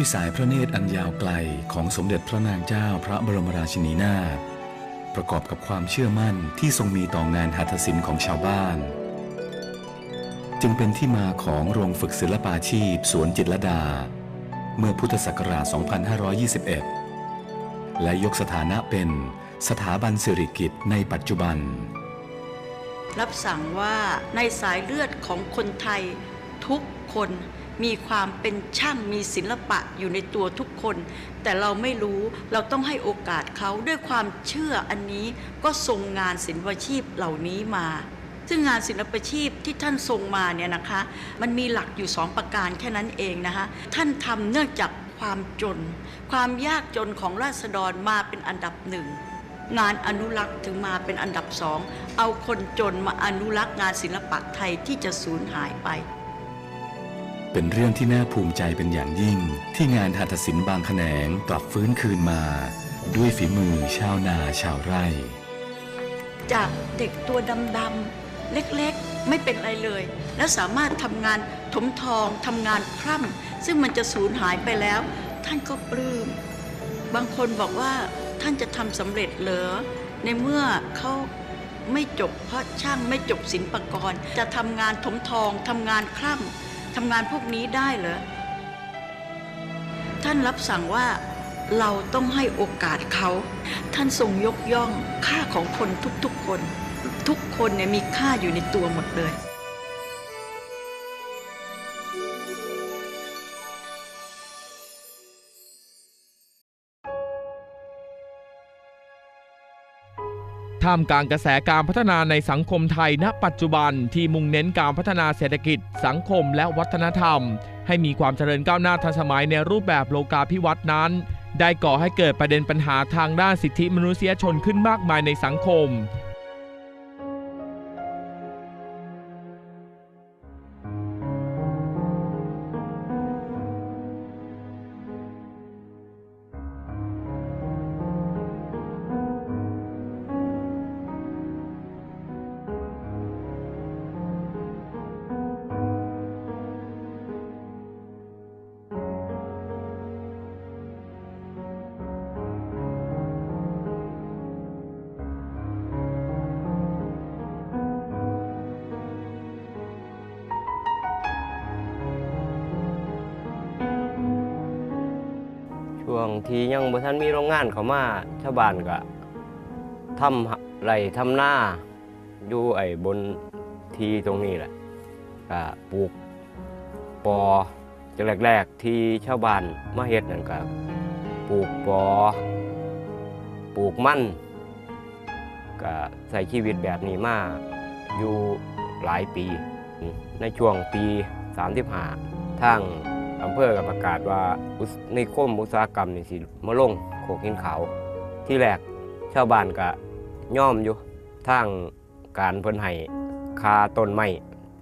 ด้วยสายพระเนตรอันยาวไกลของสมเด็จพระนางเจ้าพระบรมราชินีนาถประกอบกับความเชื่อมั่นที่ทรงมีต่องานหัตถศิลป์ของชาวบ้าน จึงเป็นที่มาของโรงฝึกศิลปาชีพสวนจิตรดา เมื่อพุทธศักราช 2521 และยกสถานะเป็นสถาบันสิริกิตในปัจจุบัน รับสั่งว่าในสายเลือดของคนไทยทุกคน มีความเป็นช่างมีศิลปะอยู่ในตัวทุกคน แต่เราไม่รู้เราต้องให้โอกาสเขาด้วยความเชื่ออันนี้ก็ทรงงานศิลปชีพเหล่านี้มา ซึ่งงานศิลปชีพที่ท่านทรงมาเนี่ยนะคะ มันมีหลักอยู่สองประการแค่นั้นเองนะคะท่านทำเนื่องจากความจน ความยากจนของราษฎรมาเป็นอันดับหนึ่งงานอนุรักษ์ถึงมาเป็นอันดับสอง เอาคนจนมาอนุรักษ์งานศิลปะไทยที่จะสูญหายไป เป็นเรื่องที่น่าภูมิใจเป็นอย่างยิ่ง ที่งานหัตถศิลป์บางแขนงกลับฟื้นคืนมา ด้วยฝีมือชาวนาชาวไร่ จากเด็กตัวดำๆเล็กๆ ไม่เป็นไรเลย แล้วสามารถทำงานถมทองทำงานคร่ำซึ่งมันจะสูญหายไปแล้ว ท่านก็ปลื้มบางคนบอกว่าท่านจะทำสำเร็จเหรอในเมื่อเขาไม่จบเพราะช่างไม่จบศิลปกร จะทำงานถมทองทำงานคร่ำ ทำงานพวกนี้ได้เหรอ ท่านรับสั่งว่าเราต้องให้โอกาสเขา ท่านทรงยกย่องค่าของคนทุกๆคน ทุกคนเนี่ยมีค่าอยู่ในตัวหมดเลย ท่ามกลางกระแสการพัฒนาในสังคมไทยณ ปัจจุบันที่มุ่งเน้นการพัฒนาเศรษฐกิจ สังคมและวัฒนธรรม ให้มีความเจริญก้าวหน้าทันสมัยในรูปแบบโลกาภิวัตน์นั้น ได้ก่อให้เกิดประเด็นปัญหาทางด้านสิทธิมนุษยชนขึ้นมากมายในสังคม งทียังบ่ทันมีโรงงานเขามาชาวบ้านก็ทำไรทำหน้าอยู่ไอ้บนทีตรงนี้แหละก็ปลูกปอจากแรกๆที่ชาวบ้านมาเฮ็ดนั่นก็ปลูกปอปลูกมันก็ใส่ชีวิตแบบนี้มาอยู่หลายปี ในช่วงปี 35ทาง อำเภอก็ประกาศว่าในคมอุตสาหกรรมนี่สิมาลงโขกหินขาว ที่แรกชาวบ้านก็ย่อมอยู่ทางการเพิ่นให้คาต้นไม้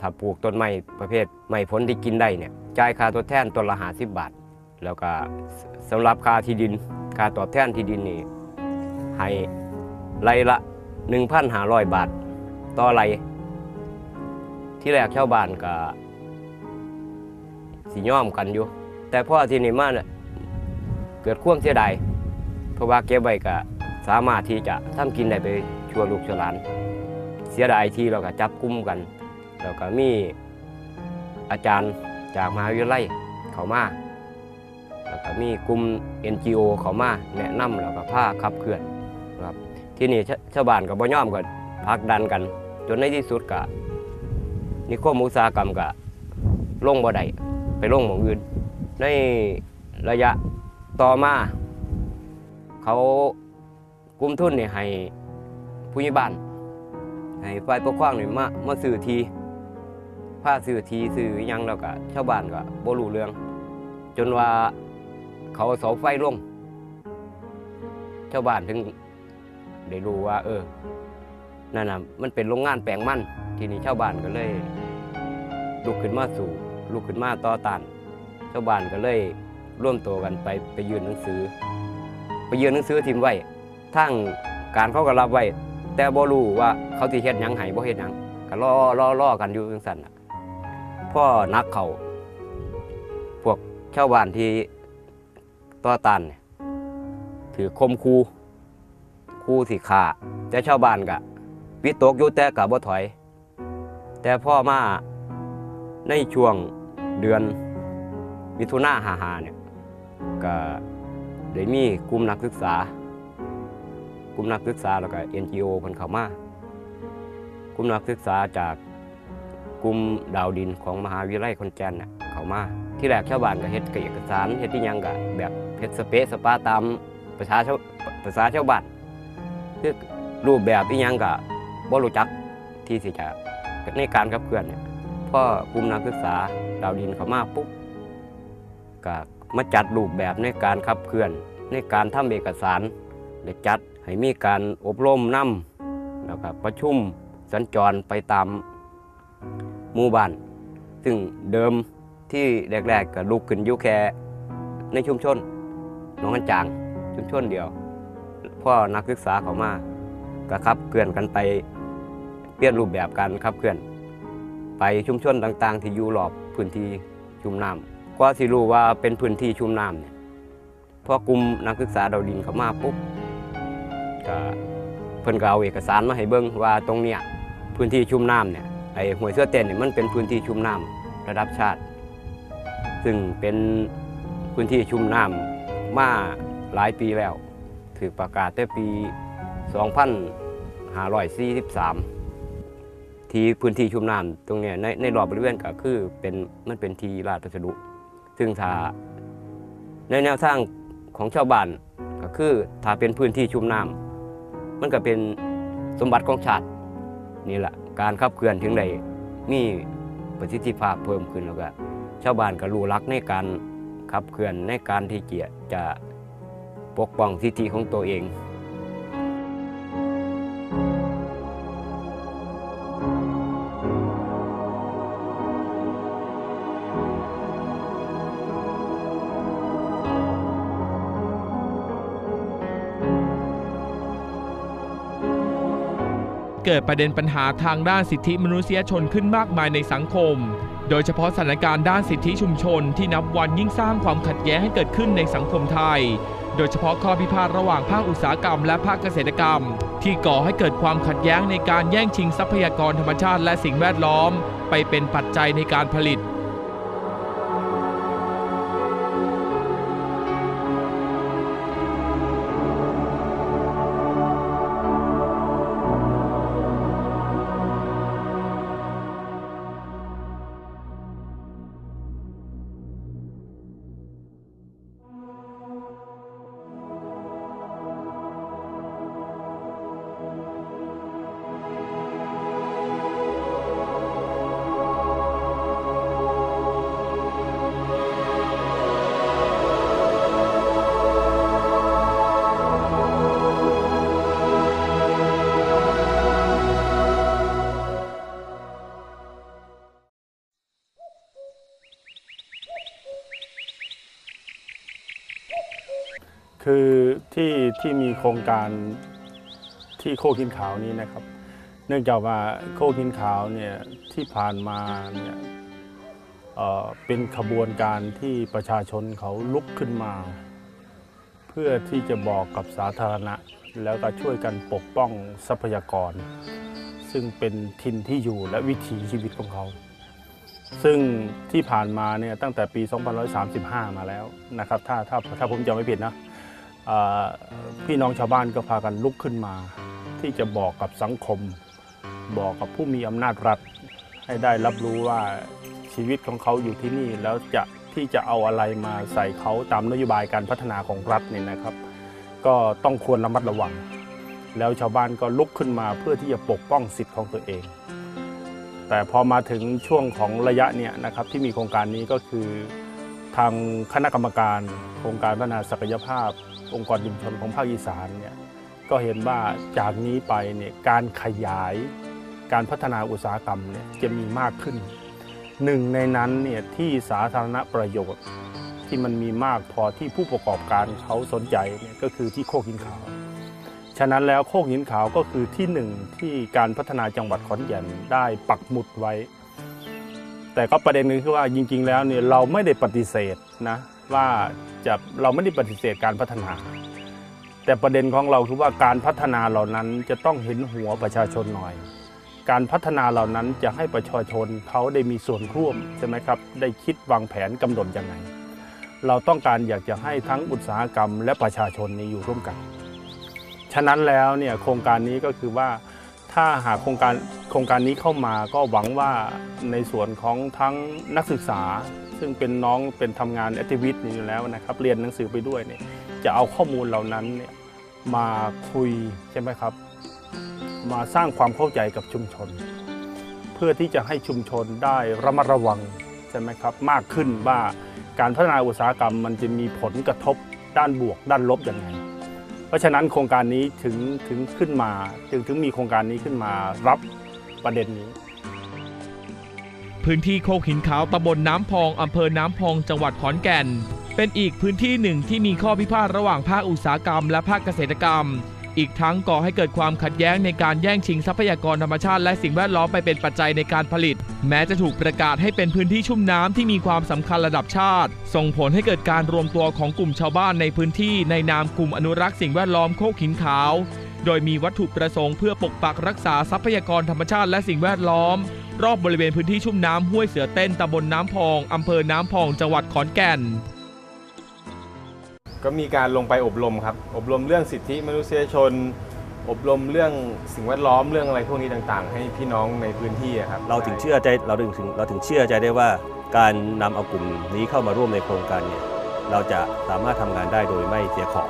ถ้าปลูกต้นไม้ประเภทไม้ผลที่กินได้เนี่ยจ่ายค่าตัวแทนต้นละ50บบาท แล้วก็สสำหรับค่าที่ดินค่าตอบแทนที่ดินนี่ให้ไร่ละ1,500 บาท ต่อไรที่แรกชาวบ้านก็ สิย่อมกันอยู่ แต่พ่อที่นี่มาเนี่ยเกิดความเสียดายเพราะว่าเก็บไว้ก็สามารถที่จะทำกินได้ไปชั่วลูกชั่วหลาน เสียดายที่เราก็จับกุมกันแล้วก็มีอาจารย์จากมหาวิทยาลัยเขามาแล้วก็มีกลุ่ม NGO เขามาแนะนำแล้วก็พาขับเคลื่อนนะครับที่นี่ชาชาวบ้านก็บ่ยอมก็ผลักดันกัน จนในที่สุดก็นิคมอุตสาหกรรมก็ลงบ่ได้ ไปลงหมองอื่น ในระยะต่อมา เขากลุ่มทุนนี่ให้ผู้ใหญ่บ้านให้ฝ่ายปกครองนี่มามาซื้อทีผ้าซื้อทีซื้อหยังแล้วก็ชาวบ้านก็บ่รู้เรื่อง จนว่าเขาเอาเสาไฟลงชาวบ้านถึงได้รู้ว่า เออนั่นน่ะมันเป็นโรงงานแปลงมัน ทีนี้ชาวบ้านก็เลยลุกขึ้นมาสู่ ลุกขึ้นมาต่อต้านชาวบ้านก็เลยร่วมตัวกันไปไปยืนหนังสือ ไปยืนหนังสือทิมไว้ทั้งการเขาก็รับไว้ แต่บ่รู้ว่าเขาสิเฮ็ดหยังให้บ่เฮ็ดหยังก็รอรอรอกันอยู่จังซั่นน่ะพ่อนักเขาพวกชาวบ้านที่ต่อต้านเนี่ยถือคมคูคูสิขาแต่ชาวบ้านก็วิตกอยู่แต่ก็บ่ถอย แต่พ่อมาในช่วง เดือนมิถุนาหาหาเนี่ยก็ได้มีกลุ่มนักศึกษากลุ่มนักศึกษาแล้วก็ NGO เพิ่นเข้ามากลุ่มนักศึกษาจากกลุ่มดาวดินของมหาวิทยาลัยขอนแก่นน่ะเข้ามาที่แรกชาวบ้านก็เฮ็ดเอกสารเฮ็ดที่ยังก็แบบเฮ็ดสเปซสปาตามประชาชาวภาษาชาวบ้านคือรูปแบบอีหยังก็บ่รู้จักที่สิจะในการขับเคลื่อนเนี่ยพอกลุ่มนักศึกษา ดาวดินเขามาปุ๊บก็มาจัดรูปแบบในการขับเคลื่อน ในการทำเอกสารได้จัดให้มีการอบรมนำแล้วก็ประชุมสัญจรไปตามหมู่บ้าน ซึ่งเดิมที่แรกๆก็ลุกขึ้นยู่แค่ในชุมชนหนองกันจางชุมชนเดียวพ่อนักศึกษาเขามาก็ขับเคลื่อนกันไปเปลี่ยนรูปแบบการขับเคลื่อน ไปชุมชนต่างๆ ที่อยู่รอบพื้นที่ชุ่มน้ำกว่าสิรู้ว่าเป็นพื้นที่ชุ่มน้ำเนี่ยพอกลุ่มนักศึกษาดาวดินเข้ามาปุ๊บก็เพิ่นก็เอาเอกสารมาให้เบิ่งว่าตรงเนี้ยพื้นที่ชุ่มน้ำเนี่ยไอ้ห้วยเสื้อเต้นเนี่ยมันเป็นพื้นที่ชุ่มน้ำระดับชาติ ซึ่งเป็นพื้นที่ชุ่มน้ำมาหลายปีแล้ว ถือประกาศตั้งปี 2543 ที่พื้นที่ชุ่มน้ำตรงเนี้ยในในรอบบริเวณก็คือเป็นมันเป็นที่ราชพัสดุ ซึ่งถ้าในแนวทางของชาวบ้านก็คือถ้าเป็นพื้นที่ชุ่มน้ำมันก็เป็นสมบัติของชาตินี่แหละการขับเคลื่อนถึงได้มีประสิทธิภาพเพิ่มขึ้นแล้วก็ชาวบ้านก็รู้รักในการขับเคลื่อนในการที่เกียจะปกป้องสิทธิของตัวเอง กิดประเด็นปัญหาทางด้านสิทธิมนุษยชนขึ้นมากมายในสังคม โดยเฉพาะสถานการณ์ด้านสิทธิชุมชนที่นับวันยิ่งสร้างความขัดแย้งให้เกิดขึ้นในสังคมไทย โดยเฉพาะข้อพิพาทระหว่างภาคอุตสาหกรรมและภาคเกษตรกรรม ที่ก่อให้เกิดความขัดแย้งในการแย่งชิงทรัพยากรธรรมชาติและสิ่งแวดล้อม ไปเป็นปัจจัยในการผลิต ที่ที่มีโครงการที่โคกหินขาวนี้นะครับ เนื่องจากว่าโคกหินขาวเนี่ยที่ผ่านมาเนี่ยเเป็นขบวนการที่ประชาชนเขาลุกขึ้นมา เพื่อที่จะบอกกับสาธารณะ แล้วก็ช่วยกันปกป้องทรัพยากร ซึ่งเป็นทินที่อยู่และวิถีชีวิตของเขา ซึ่งที่ผ่านมาเนี่ยตั้งแต่ปี 2535 มาแล้วนะครับ ถ้าถ้าถ้าผมจำไม่ผิดนะเอ่อ พี่น้องชาวบ้านก็พากันลุกขึ้นมา ที่จะบอกกับสังคม บอกกับผู้มีอำนาจรัฐ ให้ได้รับรู้ว่าชีวิตของเขาอยู่ที่นี่แล้วจะที่จะเอาอะไรมาใส่เขาตามนโยบายการพัฒนาของรัฐเนี่ยนะครับ ก็ต้องควรระมัดระวัง แล้วชาวบ้านก็ลุกขึ้นมาเพื่อที่จะปกป้องสิทธิ์ของตัวเอง แต่พอมาถึงช่วงของระยะเนี่ยนะครับที่มีโครงการนี้ก็คือ ทางคณะกรรมการโครงการพัฒนาศักยภาพ องค์กรชุมชนของภาคอีสานเนี่ยก็เห็นว่าจากนี้ไปเนี่ยการขยายการพัฒนาอุตสาหกรรมเนี่ยจะมีมากขึ้น หนึ่งในนั้นเนี่ยที่สาธารณประโยชน์ที่มันมีมากพอที่ผู้ประกอบการเขาสนใจเนี่ยก็คือที่โคกหินขาว ฉะนั้นแล้วโคกหินขาวก็คือที่หนึ่งที่การพัฒนาจังหวัดขอนแก่นได้ปักหมุดไว้ แต่ก็ประเด็นหนึงคือว่าจริง ๆ แล้วเนี่ยเราไม่ได้ปฏิเสธนะว่าจะเราไม่ได้ปฏิเสธการพัฒนา แต่ประเด็นของเราคือว่าการพัฒนาเหล่านั้นจะต้องเห็นหัวประชาชนหน่อย การพัฒนาเหล่านั้นจะให้ประชาชนเขาได้มีส่วนร่วมใช่ไหมครับได้คิดวางแผนกำหนดยังไงเราต้องการอยากจะให้ทั้งอุตสาหกรรมและประชาชนนี้อยู่ร่วมกัน ฉะนั้นแล้วเนี่ยโครงการนี้ก็คือว่า ถ้าหากโครงการโครงการนี้เข้ามาก็หวังว่าในส่วนของทั้งนักศึกษา ซึ่งเป็นน้องเป็นทำงานแอคทิวิตอยู่แล้วนะครับ เรียนหนังสือไปด้วยเนี่ยจะเอาข้อมูลเหล่านั้นเนี่ยมาคุยใช่ไหมครับ มาสร้างความเข้าใจกับชุมชน เพื่อที่จะให้ชุมชนได้ระมัดระวังใช่ไหมครับมากขึ้นว่าการพัฒนาอุตสาหกรรมมันจะมีผลกระทบด้านบวก ด้านลบยังไง ราะฉะนั้นโครงการนี้ถึงถึงขึ้นมาถึงถึงมีโครงการนี้ขึ้นมารับประเด็นนี้ พื้นที่โคกหินขาวตำบลน้ำพองอำเภอน้ำพองจังหวัดขอนแก่น เป็นอีกพื้นที่หนึ่งที่มีข้อพิพาทระหว่างภาคอุตสาหกรรมและภาคเกษตรกรรม อีกทั้งก่อให้เกิดความขัดแย้งในการแย่งชิงทรัพยากรธรรมชาติและสิ่งแวดล้อมไปเป็นปัจจัยในการผลิต แม้จะถูกประกาศให้เป็นพื้นที่ชุ่มน้ำที่มีความสำคัญระดับชาติ ส่งผลให้เกิดการรวมตัวของกลุ่มชาวบ้านในพื้นที่ในนามกลุ่มอนุรักษ์สิ่งแวดล้อมโคกหินขาว โดยมีวัตถุประสงค์เพื่อปกปักรักษาทรัพยากรธรรมชาติและสิ่งแวดล้อม รอบบริเวณพื้นที่ชุ่มน้ำห้วยเสือเต้นตำบลน้ำพองอำเภอน้ำพองจังหวัดขอนแก่น ก็มีการลงไปอบรมครับ อบรมเรื่องสิทธิมนุษยชน อบรมเรื่องสิ่งแวดล้อมเรื่องอะไรพวกนี้ต่างๆ ให้พี่น้องในพื้นที่อะครับเราถึงเชื่อใจเราถึงถึงเราถึงเชื่อใจได้ว่าการนำเอากลุ่มนี้เข้ามาร่วมในโครงการเนี่ยเราจะสามารถทำงานได้โดยไม่เสียของ